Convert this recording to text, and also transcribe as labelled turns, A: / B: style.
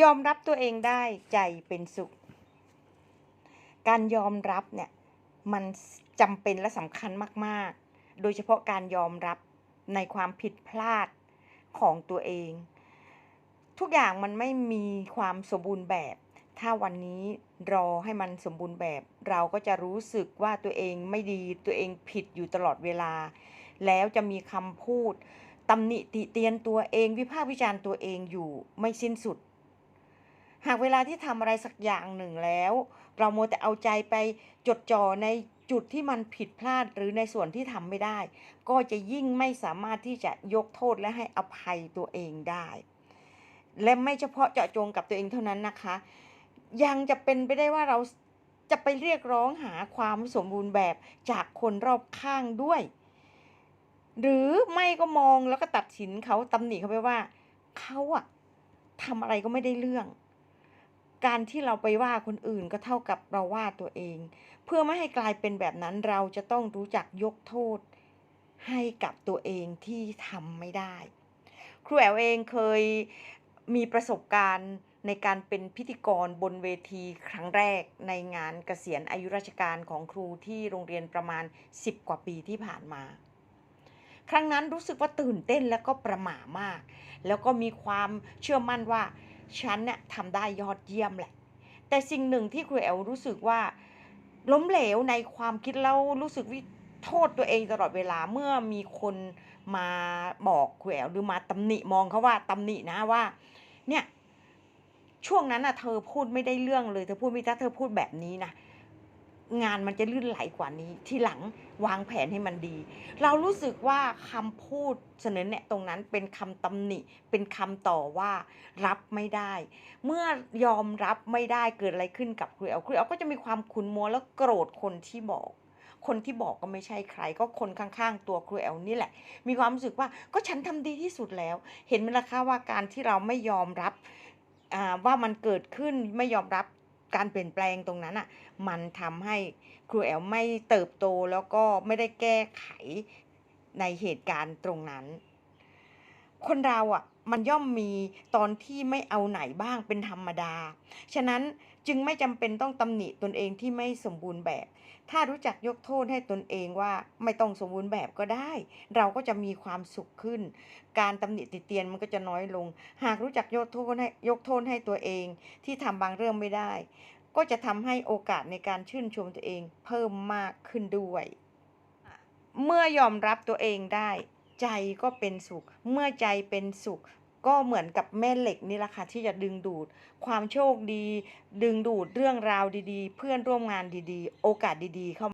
A: ยอมรับตัวเองได้ใจเป็นสุข การยอมรับเนี่ยมันจำเป็นและสำคัญมาก ๆ โดยเฉพาะการยอมรับในความผิดพลาดของตัวเอง ทุกอย่างมันไม่มีความสมบูรณ์แบบ ถ้าวันนี้รอให้มันสมบูรณ์แบบ เราก็จะรู้สึกว่าตัวเองไม่ดีตัวเองผิดอยู่ตลอดเวลา แล้วจะมีคำพูดตำหนิติเตียนตัวเองวิพากษ์วิจารณ์ตัวเองอยู่ไม่สิ้นสุด หากเวลาที่ทำอะไรสักอย่างหนึ่งแล้ว เราโมแต่เอาใจไปจดจ่อในจุดที่มันผิดพลาดหรือในส่วนที่ทำไม่ได้ ก็จะยิ่งไม่สามารถที่จะยกโทษและให้อภัยตัวเองได้ และไม่เฉพาะเจาะจงกับตัวเองเท่านั้นนะคะ ยังจะเป็นไปได้ว่าเราจะไปเรียกร้องหาความสมบูรณ์แบบจากคนรอบข้างด้วย หรือไม่ก็มองแล้วก็ตัดสินเขาตำหนิเขาไปว่าเขาอะทำอะไรก็ไม่ได้เรื่อง การที่เราไปว่าคนอื่นก็เท่ากับเราว่าตัวเอง เพื่อไม่ให้กลายเป็นแบบนั้นเราจะต้องรู้จักยกโทษ ให้กับตัวเองที่ทำไม่ได้ ครูแอลเองเคยมีประสบการณ์ในการเป็นพิธีกรบนเวทีครั้งแรกในงานเกษียณอายุราชการของครูที่โรงเรียนประมาณ 10 กว่าปีที่ผ่านมา ครั้งนั้นรู้สึกว่าตื่นเต้นและก็ประหม่ามาก แล้วก็มีความเชื่อมั่นว่า ฉันเนี่ยทำได้ยอดเยี่ยมแหละ แต่สิ่งหนึ่งที่ครูแอลรู้สึกว่า ล้มเหลวในความคิดแล้วรู้สึกวิโทษตัวเองตลอดเวลาเมื่อมีคนมาบอกครูแอลหรือมาตำหนิมองเขาว่าตำหนินะว่า เนี่ยช่วงนั้นอะเธอพูดไม่ได้เรื่องเลยเธอพูดไม่ได้เธอพูดแบบนี้นะ งานมันจะลื่นไหลกว่านี้ ที่หลังวางแผนให้มันดี เรารู้สึกว่าคำพูดเสนอแนะตรงนั้นเป็นคำตำหนิ เป็นคำต่อว่ารับไม่ได้ เมื่อยอมรับไม่ได้เกิดอะไรขึ้นกับครูแอลครูแอลก็จะมีความขุนมัวแล้วโกรธคนที่บอก คนที่บอกก็ไม่ใช่ใคร ก็คนข้างๆ ตัวครูแอลนี่แหละ มีความรู้สึกว่าก็ฉันทำดีที่สุดแล้ว เห็นไหมล่ะคะว่าการที่เราไม่ยอมรับว่ามันเกิดขึ้นไม่ยอมรับ การเปลี่ยนแปลงตรงนั้นอะมันทำให้ครูแอลไม่เติบโตแล้วก็ไม่ได้แก้ไขในเหตุการณ์ตรงนั้น คนเราอะมันย่อมมีตอนที่ไม่เอาไหนบ้างเป็นธรรมดา ฉะนั้นจึงไม่จำเป็นต้องตำหนิตนเองที่ไม่สมบูรณ์แบบ ถ้ารู้จักยกโทษให้ตนเองว่าไม่ต้องสมบูรณ์แบบก็ได้ เราก็จะมีความสุขขึ้น การตำหนิติเตียนมันก็จะน้อยลง หากรู้จักยกโทษให้ยกโทษให้ตัวเองที่ทำบางเรื่องไม่ได้ ก็จะทำให้โอกาสในการชื่นชมตัวเองเพิ่มมากขึ้นด้วย เมื่อยอมรับตัวเองได้ ใจก็เป็นสุข เมื่อใจเป็นสุข ก็เหมือนกับแม่เหล็กนี่แหละค่ะที่จะดึงดูด ความโชคดี ดึงดูดเรื่องราวดีๆ เพื่อนร่วมงานดีๆ โอกาสดีๆเข้า